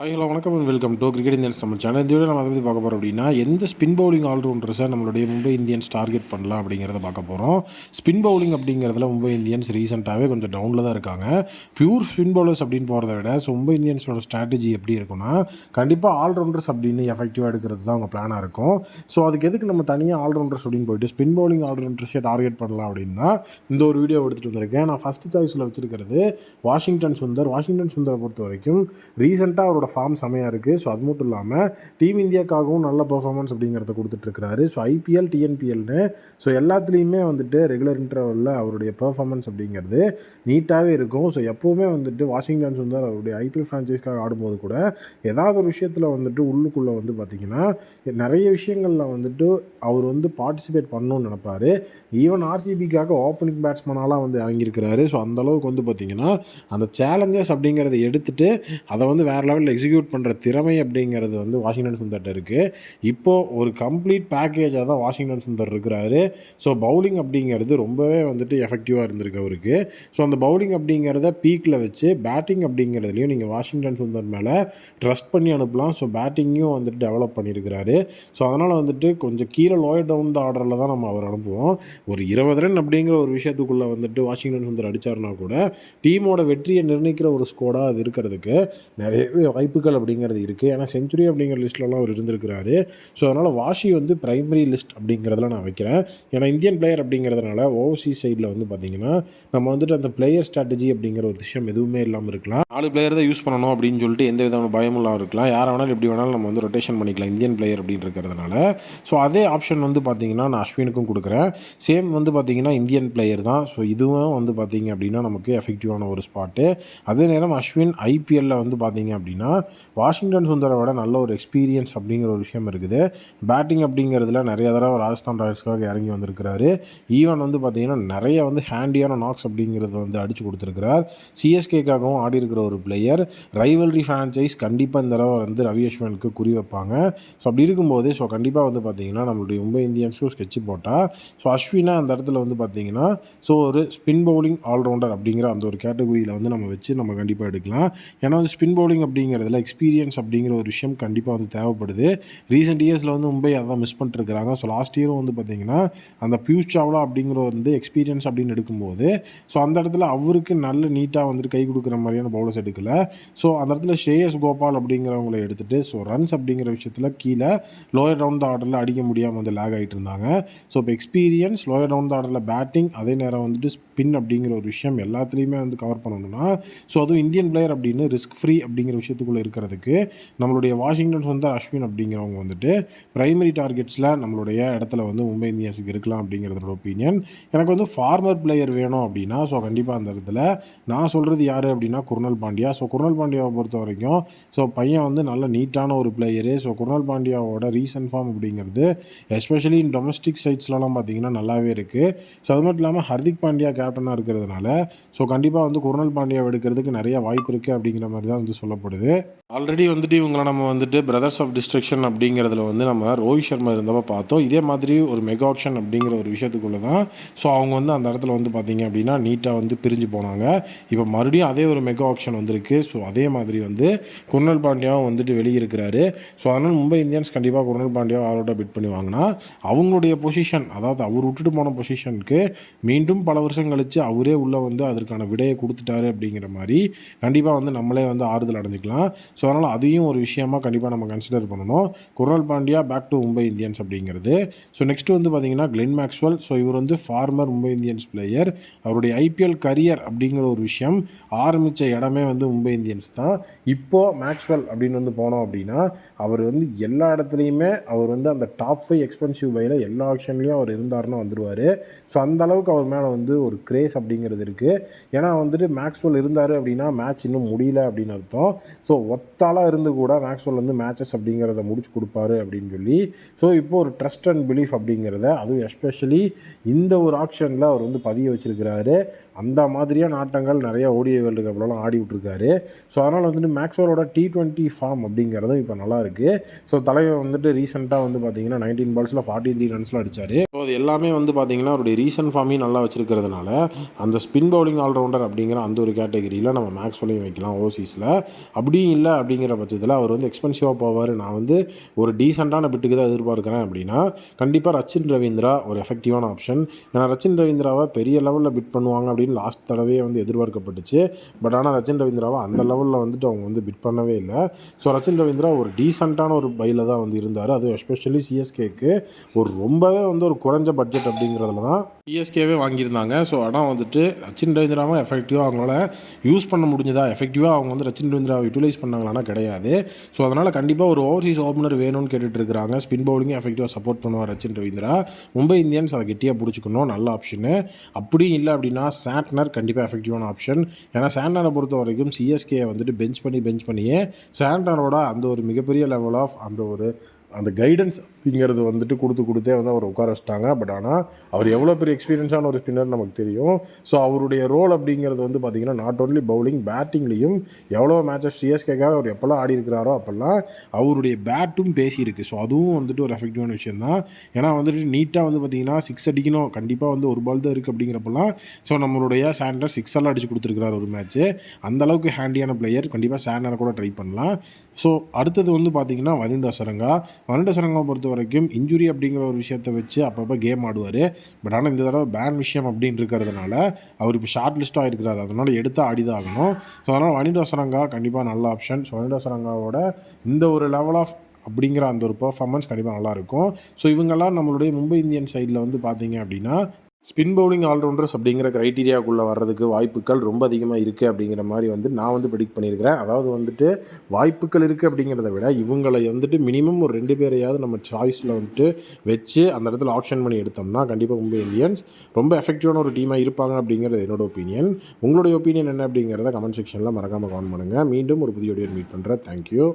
Hi hello வணக்கம் and welcome to cricket Indians நம்ம channel இதோட நம்ம அதை பற்றி பார்க்க போகிறோம் அப்படின்னா எந்த ஸ்பின் பவுலிங் ஆல்ரவுண்டர்ஸை நம்மளுடைய மும்பை இந்தியன்ஸ் டார்கெட் பண்ணலாம் அப்படிங்கிறத பார்க்க போகிறோம் ஸ்பின் பவுலிங் அப்படிங்கிறதுல மும்பை இந்தியன்ஸ் ரீசெண்டாகவே கொஞ்சம் டவுனில் தான் இருக்காங்க. பியூர் ஸ்பின் பவுலர்ஸ் அப்படின்னு போகிறத விட ஸோ மும்பை இந்தியன்ஸோட ஸ்ட்ராட்டஜி எப்படி இருக்குன்னா கண்டிப்பாக ஆல்ரவுண்டர்ஸ் அப்படின்னு எஃபெக்டிவாக எடுக்கிறது தான் அவங்க பிளானாக இருக்கும். ஸோ அதுக்கு எதுக்கு நம்ம தனியாக ஆல்ரவுண்டர்ஸ் அப்படின்னு போயிட்டு ஸ்பின் பவுலிங் ஆல்ரவுண்டர்ஸே டார்கெட் பண்ணலாம் அப்படின்னா இந்த ஒரு வீடியோ எடுத்துகிட்டு வந்திருக்கேன். நான் ஃபஸ்ட்டு சாய்ஸில் வச்சுருக்கிறது வாஷிங்டன் சுந்தர். வாஷிங்டன் சுந்தரை பொறுத்த வரைக்கும் ரீசெண்டாக அவரோட ஃபார்ம் செமையாக இருக்குது ஸோ அது மட்டும் இல்லாமல் டீம் இந்தியாக்காகவும் நல்ல பர்ஃபார்மன்ஸ் அப்படிங்கிறத கொடுத்துட்ருக்கிறாரு. ஸோ ஐபிஎல் டிஎன்பிஎல்னு ஸோ எல்லாத்துலேயுமே வந்துட்டு ரெகுலர் இன்டர்வலில் அவருடைய பர்ஃபார்மன்ஸ் அப்படிங்கிறது நீட்டாகவே இருக்கும். ஸோ எப்போவுமே வந்துட்டு வாஷிங்டன் சுந்தர் அவருடைய ஐபிஎல் ஃப்ரான்ச்சைஸ்க்காக ஆடும்போது கூட ஏதாவது ஒரு விஷயத்தில் வந்துட்டு உள்ளுக்குள்ளே வந்து பார்த்திங்கன்னா நிறைய விஷயங்களில் வந்துட்டு அவர் வந்து பார்ட்டிசிபேட் பண்ணணும்னு நினப்பார். ஈவன் ஆர்சிபிக்காக ஓப்பனிங் பேட்ஸ்மனாலாம் வந்து இறங்கியிருக்கிறாரு. ஸோ அந்தளவுக்கு வந்து பார்த்திங்கன்னா அந்த சேலஞ்சஸ் அப்படிங்கிறத எடுத்துகிட்டு அதை வந்து வேறு லெவலில் எக்ஸிக்யூட் பண்ணுற திறமை அப்படிங்கிறது வந்து வாஷிங்டன் சுந்தர்கிட்ட இருக்குது இப்போது ஒரு கம்ப்ளீட் பேக்கேஜாக தான் வாஷிங்டன் சுந்தர் இருக்கிறாரு. ஸோ பவுலிங் அப்படிங்கிறது ரொம்பவே வந்துட்டு எஃபெக்டிவாக இருந்திருக்கு அவருக்கு. ஸோ அந்த பவுலிங் அப்படிங்கிறத பீக்கில் வச்சு பேட்டிங் அப்படிங்கிறதுலையும் நீங்கள் வாஷிங்டன் சுந்தர் மேலே ட்ரஸ்ட் பண்ணி அனுப்பலாம். ஸோ பேட்டிங்கும் வந்துட்டு டெவலப் பண்ணியிருக்கிறாரு. ஸோ அதனால் வந்துட்டு கொஞ்சம் கீழே லோயர் டவுன் ஆர்டரில் தான் நம்ம அவர் அனுப்புவோம். ஒரு இருபது ரன் அப்படிங்கிற ஒரு விஷயத்துக்குள்ளே வந்துட்டு வாஷிங்டன் சுந்தர் அடித்தார்னா கூட டீமோட வெற்றியை நிர்ணயிக்கிற ஒரு ஸ்கோடாக அது இருக்கிறதுக்கு நிறையவே வாய்ப்புகள் அப்படிங்கிறது இருக்குது ஏன்னா செஞ்சுரி அப்படிங்கிற லிஸ்ட்லலாம் அவர் இருந்திருக்கிறாரு. ஸோ அதனால் வாஷி வந்து ப்ரைமரி லிஸ்ட் அப்படிங்கிறதுல நான் வைக்கிறேன். ஏன்னா இந்தியன் பிளேயர் அப்படிங்கிறதுனால ஓவர்சீஸ் சைடில் வந்து பார்த்திங்கன்னா நம்ம வந்துட்டு அந்த பிளேயர் ஸ்ட்ராட்டஜி அப்படிங்கிற ஒரு விஷயம் எதுவுமே இல்லாமல் இருக்கலாம். நாலு பிளேயர் தான் யூஸ் பண்ணணும் அப்படின்னு சொல்லிட்டு எந்த விதமான பயமும் இல்லாமல் இருக்கலாம். யாரை வேணாலும் எப்படி வேணாலும் நம்ம வந்து ரொட்டேஷன் பண்ணிக்கலாம். இந்தியன் பிளேயர் அப்படின்னு இருக்கிறதுனால. ஸோ அதே ஆப்ஷன் வந்து பார்த்திங்கன்னா நான் அஸ்வினுக்கும் கொடுக்குறேன். சேம் வந்து பார்த்திங்கன்னா இந்தியன் பிளேயர் தான். ஸோ இதுவும் வந்து பார்த்திங்க அப்படின்னா நமக்கு எஃபெக்டிவான ஒரு ஸ்பாட்டு அதே நேரம் அஸ்வின் ஐபிஎல்லில் வந்து பார்த்திங்க அப்படின்னா வாஷிங்டன் சுந்தரை விட நல்ல ஒரு எக்ஸ்பீரியன்ஸ் அப்படிங்கிற ஒரு விஷயம் இருக்குது. பேட்டிங் அப்படிங்கிறதுல நிறைய தடவை ராஜஸ்தான் ராயல்ஸ்க்காக இறங்கி வந்திருக்கிறாரு. ஈவன் வந்து பார்த்திங்கன்னா நிறைய வந்து ஹேண்டியான நாக்ஸ் அப்படிங்கிறத வந்து அடித்து கொடுத்துருக்கிறார். சிஎஸ்கேக்காகவும் ஆடி இருக்கிற ஒரு பிளேயர் ரைவல்ரி ஃப்ரான்ச்சைஸ் கண்டிப்பாக இந்த தடவை வந்து ரவி அஸ்வனுக்கு குறி வைப்பாங்க. ஸோ அப்படி இருக்கும்போது ஸோ கண்டிப்பாக வந்து பார்த்திங்கன்னா நம்மளுடைய மும்பை இந்தியன்ஸும் ஸ்கெட்ச் போட்டால் ஸோ அஸ்வினா அந்த இடத்துல வந்து பார்த்திங்கன்னா ஸோ ஒரு ஸ்பின் பவுலிங் ஆல்ரவுண்டர் அப்படிங்கிற அந்த ஒரு கேட்டகரியில் வந்து நம்ம வச்சு நம்ம கண்டிப்பாக எடுக்கலாம். ஏன்னா வந்து ஸ்பின் பவுலிங் அப்படிங்கிறதுல எக்ஸ்பீரியன்ஸ் அப்படிங்கிற ஒரு விஷயம் கண்டிப்பாக வந்து தேவைப்படுது. ரீசெண்ட் இயர்ஸில் வந்து மும்பை அதான் மிஸ் பண்ணிட்டுருக்காங்க ஸோ லாஸ்ட் இயரும் வந்து பார்த்திங்கன்னா அந்த பியூஷ் சாவ்லா அப்படிங்கிற வந்து எக்ஸ்பீரியன்ஸ் அப்படின்னு எடுக்கும்போது ஸோ அந்த இடத்துல அவருக்கு நல்ல நீட்டாக வந்துட்டு கை கொடுக்குற மாதிரியான பவுலர்ஸ் எடுக்கல. ஸோ அந்த இடத்துல ஷேயஸ் கோபால் அப்படிங்கிறவங்கள எடுத்துகிட்டு ஸோ ரன்ஸ் அப்படிங்கிற விஷயத்தில் கீழே லோயர் டவுன் த ஆர்டரில் அடிக்க முடியாமல் வந்து லேக் ஆகிட்டு இருந்தாங்க. ஸோ இப்போ எக்ஸ்பீரியன்ஸ் லோயர் டவுன் த ஆர்டரில் பேட்டிங் அதே நேரம் வந்துட்டு ஸ்பின் அப்படிங்கிற ஒரு விஷயம் எல்லாத்துலேயுமே வந்து கவர் பண்ணணும்னா ஸோ அதுவும் இந்தியன் பிளேயர் அப்படின்னு ரிஸ்க் ஃப்ரீ அப்படிங்கிற விஷயத்துக்குள்ளே இருக்கிறதுக்கு நம்மளுடைய வாஷிங்டன் சுந்தர் அஸ்வின் அப்படிங்கிறவங்க வந்துட்டு பிரைமரி டார்கெட்ஸில் நம்மளுடைய இடத்துல வந்து மும்பை இந்தியன்ஸுக்கு இருக்கலாம் அப்படிங்கிறதோட ஒப்பீனியன் எனக்கு வந்து ஃபார்மர் பிளேயர் வேணும் அப்படின்னா ஸோ கண்டிப்பாக அந்த இடத்துல நான் சொல்கிறது யார் அப்படின்னா குருணல் பாண்டியா. ஸோ குருணல் பாண்டியாவை பொறுத்த வரைக்கும் ஸோ பையன் வந்து நல்ல நீட்டான ஒரு பிளேயரு ஸோ குருணல் பாண்டியாவோட ரீசன்ட் ஃபார்ம் அப்படிங்கிறது எஸ்பெஷலி இன் டொமஸ்டிக் சைட்ஸ்லலாம் பார்த்தீங்கன்னா நல்லாவே இருக்குது ஸோ அது மட்டும் இல்லாமல் ஹர்திக் பாண்டியா கேப்டனாக இருக்கிறதுனால ஸோ கண்டிப்பாக வந்து குருணல் பாண்டியாவை எடுக்கிறதுக்கு நிறைய வாய்ப்பு இருக்குது அப்படிங்கிற மாதிரி தான் வந்து சொல்லப்படுது. ஆல்ரெடி வந்துட்டு இவங்களை நம்ம வந்துட்டு பிரதர்ஸ் ஆஃப் டிஸ்ட்ரக்ஷன் அப்படிங்கிறதுல வந்து நம்ம ரோஹித் சர்மா இருந்தப்போ பார்த்தோம். இதே மாதிரி ஒரு மெகா ஆக்ஷன் அப்படிங்கிற ஒரு விஷயத்துக்குள்ளே தான். ஸோ அவங்க வந்து அந்த இடத்துல வந்து பார்த்தீங்க அப்படின்னா நீட்டாக வந்து பிரிஞ்சு போனாங்க. இப்போ மறுபடியும் அதே ஒரு மெகா ஆக்ஷன் வந்திருக்கு. ஸோ அதே மாதிரி வந்து குர்னல் பாண்டியாவும் வந்துட்டு வெளியிருக்கிறாரு. ஸோ அதனால் மும்பை இந்தியன்ஸ் கண்டிப்பாக குர்னல் பாண்டியாவை ஆரோட பிட் பண்ணி வாங்கினா அவங்களுடைய பொசிஷன் அதாவது அவர் விட்டுட்டு போன பொசிஷனுக்கு மீண்டும் பல வருஷம் கழித்து அவரே உள்ளே வந்து அதற்கான விடையை கொடுத்துட்டாரு அப்படிங்கிற மாதிரி கண்டிப்பாக வந்து நம்மளே வந்து ஆறுதல் அடைஞ்சிக்கலாம். ஸோ அதனால் அதையும் ஒரு விஷயமாக கண்டிப்பாக நம்ம கன்சிடர் பண்ணணும். Krunal Pandya back to Mumbai Indians அப்படிங்கிறது. ஸோ நெக்ஸ்ட் வந்து பார்த்தீங்கன்னா கிளென் மேக்ஸ்வெல் ஸோ இவர் வந்து ஃபார்மர் மும்பை இந்தியன்ஸ் பிளேயர் அவருடைய ஐபிஎல் கரியர் அப்படிங்கிற ஒரு விஷயம் ஆரம்பித்த இடமே வந்து மும்பை இந்தியன்ஸ் தான். இப்போது மேக்ஸ்வெல் அப்படின்னு வந்து போனோம் அப்படின்னா அவர் வந்து எல்லா இடத்துலையுமே அவர் வந்து அந்த டாப் ஃபைவ் எக்ஸ்பென்சிவ் பையில் எல்லா ஆப்ஷன்லேயும் அவர் இருந்தாருன்னா வந்துடுவார் ஸோ அந்த அளவுக்கு அவர் மேலே வந்து ஒரு கிரேஸ் அப்படிங்கிறது இருக்குது ஏன்னா வந்துட்டு மேக்ஸ்வெல் இருந்தார் அப்படின்னா மேட்ச் இன்னும் முடியல அப்படின்னு அர்த்தம். ஸோ ஸோ ஒத்தாலாக இருந்து கூட மேக்ஸ்வெல் வந்து மேட்சஸ் அப்படிங்கிறத முடிச்சு கொடுப்பாரு அப்படின்னு சொல்லி ஸோ இப்போ ஒரு ட்ரஸ்ட் அண்ட் பிலீஃப் அப்படிங்கிறத அதுவும் எஸ்பெஷலி இந்த ஒரு ஆப்ஷனில் அவர் வந்து பதிய வச்சுருக்கிறாரு. அந்த மாதிரியான ஆட்டங்கள் நிறையா ஓடிஐ வேர்ல்டு கப்லலாம் ஆடி விட்ருக்காரு ஸோ அதனால் வந்துட்டு மேக்ஸ்வெலோட டி ட்வெண்ட்டி ஃபார்ம் அப்படிங்கிறதும் இப்போ நல்லா இருக்குது ஸோ தலைவர் வந்துட்டு ரீசெண்டாக வந்து பார்த்தீங்கன்னா நைன்டீன் பால்ஸில் ஃபார்ட்டி த்ரீ ரன்ஸில் அடித்தார் ஸோ அது எல்லாமே வந்து பார்த்தீங்கன்னா அவருடைய ரீசன்ட் ஃபார்மையும் நல்லா வச்சிருக்கிறதுனால அந்த ஸ்பின் பவுலிங் ஆல்ரவுண்டர் அப்படிங்கிற அந்த ஒரு கேட்டகரியில் நம்ம மேக்ஸ்வெலையும் வைக்கலாம் ஓவர்சீஸில் அப்படி இல்லை அப்படிங்கிற பட்சத்தில் அவர் வந்து எக்ஸ்பென்சிவாக போவார். நான் வந்து ஒரு டீசெண்டான பிட்டுக்கு தான் எதிர்பார்க்குறேன் அப்படின்னா கண்டிப்பாக ரச்சின் ரவீந்திரா ஒரு எஃபெக்டிவான ஆப்ஷன் ஏன்னா ரச்சின் ரவீந்திராவை பெரிய லெவலில் பிட் பண்ணுவாங்க அப்படின்னு லாஸ்ட் தடவையே வந்து எதிர்பார்க்கப்பட்டுச்சு. பட் ஆனால் ரச்சின் ரவீந்திராவை அந்த லெவலில் வந்துட்டு அவங்க வந்து பிட் பண்ணவே இல்லை. ஸோ ரச்சின் ரவீந்திரா ஒரு டீசெண்டான ஒரு பையில் தான் வந்து இருந்தார். அதுவும் எஸ்பெஷலி சிஎஸ்கேக்கு ஒரு ரொம்பவே வந்து ஒரு குறைஞ்ச பட்ஜெட் அப்படிங்கிறதுல தான் சிஎஸ்கேவே வாங்கியிருந்தாங்க. ஸோ ஆனால் வந்துட்டு ரச்சின் ரவீந்திராவை எஃபெக்டிவாக அவங்களால யூஸ் பண்ண முடிஞ்சதா? எஃபெக்டிவாக அவங்க வந்து ரச்சின் ரவீந்திராவை யூட்டிலைஸ் பண்ணாங்களான்னா கிடையாது. ஸோ அதனால் கண்டிப்பாக ஒரு ஓவர்சீஸ் ஓப்பனர் வேணும்னு கேட்டுட்டு இருக்கிறாங்க. ஸ்பின் பவுலிங்கும் எஃபெக்டிவாக சப்போர்ட் பண்ணுவார் ரச்சின் ரவீந்திரா. மும்பை இந்தியன்ஸ் அதை கெட்டியாக பிடிச்சிக்கணும். நல்ல ஆப்ஷனு அப்படியும் இல்லை அப்படின்னா சாட்னர் கண்டிப்பாக எஃபெக்டிவான ஆப்ஷன் ஏன்னா சாண்டனரை பொறுத்த வரைக்கும் சிஎஸ்கே வந்துட்டு பெஞ்ச் பண்ணி பெஞ்ச் பண்ணியே சாண்டனரோட அந்த ஒரு மிகப்பெரிய லெவல் ஆஃப் அந்த ஒரு அந்த கைடன்ஸ் அப்படிங்கிறது வந்துட்டு கொடுத்து கொடுத்தே வந்து அவர் உட்கார வச்சிட்டாங்க. பட் ஆனால் அவர் எவ்வளோ பெரிய எக்ஸ்பீரியன்ஸான ஒரு ஸ்பின்னர் நமக்கு தெரியும். ஸோ அவருடைய ரோல் அப்படிங்கிறது வந்து பார்த்திங்கன்னா நாட் ஓன்லி பவுலிங் பேட்டிங்லேயும் எவ்வளோ மேட்சஸ் சிஎஸ்கேக்காக அவர் எப்போல்லாம் ஆடி இருக்கிறாரோ அப்போல்லாம் அவருடைய பேட்டும் பேசியிருக்கு ஸோ அதுவும் வந்துட்டு ஒரு எஃபெக்டிவான விஷயம் தான். ஏன்னா வந்துட்டு நீட்டாக வந்து பார்த்திங்கன்னா சிக்ஸ் அடிக்கணும். கண்டிப்பாக வந்து ஒரு பால் தான் இருக்குது அப்படிங்கிறப்பெல்லாம் ஸோ நம்மளுடைய சாண்டர் சிக்ஸ் எல்லாம் அடிச்சு கொடுத்துருக்கிறார் ஒரு மேட்ச்சு அந்தளவுக்கு ஹேண்டியான பிளேயர் கண்டிப்பாக சாண்டரை கூட ட்ரை பண்ணலாம். ஸோ அடுத்தது வந்து பார்த்திங்கன்னா வருண்ட சரங்கா. வருண்ட சரங்காவை பொறுத்த வரைக்கும் இன்ஜுரி அப்படிங்கிற ஒரு விஷயத்த வச்சு அப்பப்போ கேம் ஆடுவார். பட் ஆனால் இந்த தடவை பேன் விஷயம் அப்படின்னு இருக்கிறதுனால அவர் இப்போ ஷார்ட் லிஸ்ட்டாக இருக்கிறார். அதனால் எடுத்து ஆடிதான் ஆகணும் ஸோ அதனால் வனிண்டா சரங்கா கண்டிப்பாக நல்ல ஆப்ஷன் ஸோ வனிண்டா சரங்காவோட இந்த ஒரு லெவல் ஆஃப் அப்படிங்கிற அந்த ஒரு பர்ஃபார்மன்ஸ் கண்டிப்பாக நல்லாயிருக்கும் ஸோ இவங்கெல்லாம் நம்மளுடைய மும்பை இந்தியன் சைடில் வந்து பார்த்தீங்க அப்படின்னா ஸ்பின் பவுலிங் ஆல்ரவுண்டர்ஸ் அப்படிங்கிற க்ரைட்டீரியாக்குள்ளே வர்றதுக்கு வாய்ப்புகள் ரொம்ப அதிகமாக இருக்குது அப்படிங்கிற மாதிரி வந்து நான் வந்து ப்ரெடிக்ட் பண்ணியிருக்கிறேன். அதாவது வந்துட்டு வாய்ப்புகள் இருக்குது அப்படிங்கிறத விட இவங்களை வந்துட்டு மினிமம் ஒரு ரெண்டு பேரையாவது நம்ம சாய்ஸில் வந்துட்டு வச்சு அந்த இடத்துல ஆப்ஷன் பண்ணி எடுத்தோம்னா கண்டிப்பாக மும்பை இந்தியன்ஸ் ரொம்ப எஃபெக்டிவான ஒரு டீமாக இருப்பாங்க அப்படிங்கிறது என்னோட ஒப்பீனியன் உங்களுடைய ஒப்பீனியன் என்ன அப்படிங்கிறத கமெண்ட் செக்ஷனில் மறக்காமல் கமெண்ட் பண்ணுங்கள் மீண்டும் ஒரு புதிய வீடியோ மீட் பண்ணுறேன் தேங்க்யூ